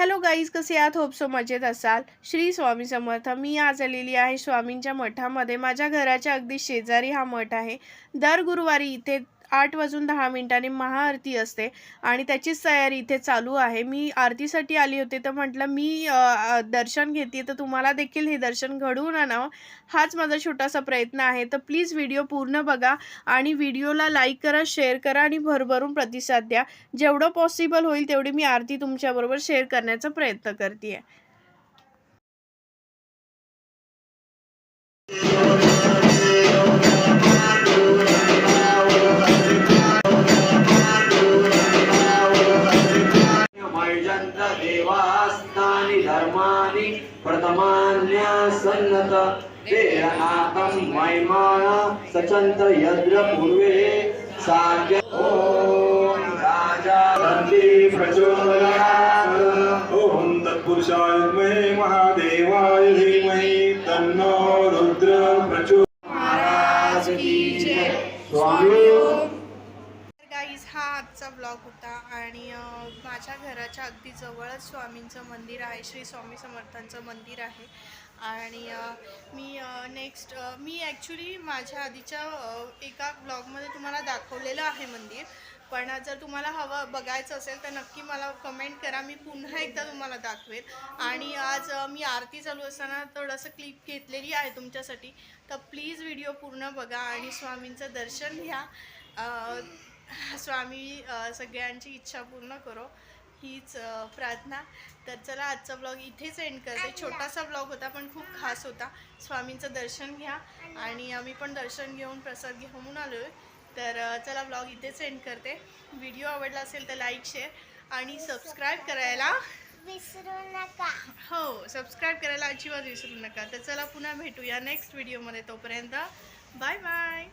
Hello guys कसे आहात? Hope so मजेत असाल. श्री स्वामी समर्थ. मी आज आलेली आहे स्वामींच्या मठामध्ये. माझ्या घराच्या अगदी शेजारी हा मठ आहे. दर गुरुवारी इथे आठ वाजून दहा मिनिटांनी महाआरती असते आणि त्याचीच तयारी इथे चालू आहे. मी आरतीसाठी आली होती तर म्हटलं मी दर्शन घेते तर तुम्हाला देखील हे दर्शन घडवून आणावं. हाच माझा छोटासा प्रयत्न आहे. तर प्लीज व्हिडिओ पूर्ण बघा आणि व्हिडिओला लाईक करा शेअर करा आणि भरभरून प्रतिसाद द्या. जेवढं पॉसिबल होईल तेवढी मी आरती तुमच्याबरोबर शेअर करण्याचा प्रयत्न करते मैजन्त देवास्तानि धर्माणि प्रथमान्यासन्नत तेरनाथं मैमान सचन्त यद्र पूर्वे साध्य। ॐ राजा दन्ति प्रचोदयात्। ॐ तत्पुरुषाय विद्महे महादेवाय धीमहि तन्नो रुद्र प्रचोदयात् महाराज की जय। स्वामी आजचा ब्लॉग होता आणि माझ्या घराच्या अगदी जवळच स्वामींचं मंदिर आहे श्री स्वामी समर्थांचं मंदिर आहे. आणि मी नेक्स्ट मी ॲक्च्युली माझ्या आधीच्या एका ब्लॉगमध्ये तुम्हाला दाखवलेलं आहे मंदिर. पण जर तुम्हाला हवं बघायचं असेल तर नक्की मला कमेंट करा. मी पुन्हा एकदा तुम्हाला दाखवेल आणि आज मी आरती चालू असताना थोडंसं क्लिप घेतलेली आहे तुमच्यासाठी. तर प्लीज व्हिडिओ पूर्ण बघा आणि स्वामींचं दर्शन घ्या. स्वामी अ, सगळ्यांची इच्छा पूर्ण करो. हीच प्रार्थना. तर चला आजचा ब्लॉग इथेच एंड करते. छोटासा ब्लॉग होता पण खूप खास होता. स्वामींचं दर्शन घ्या. आणि आम्ही पण दर्शन घेऊन प्रसाद घेऊन आलो आहे तर चला ब्लॉग इथेच एंड करते. व्हिडिओ आवडला असेल तर लाईक शेअर आणि सबस्क्राईब करायला विसरू नका. हो सबस्क्राईब करायला अजिबात विसरू नका. तर चला पुन्हा भेटूया नेक्स्ट व्हिडिओमध्ये तोपर्यंत बाय बाय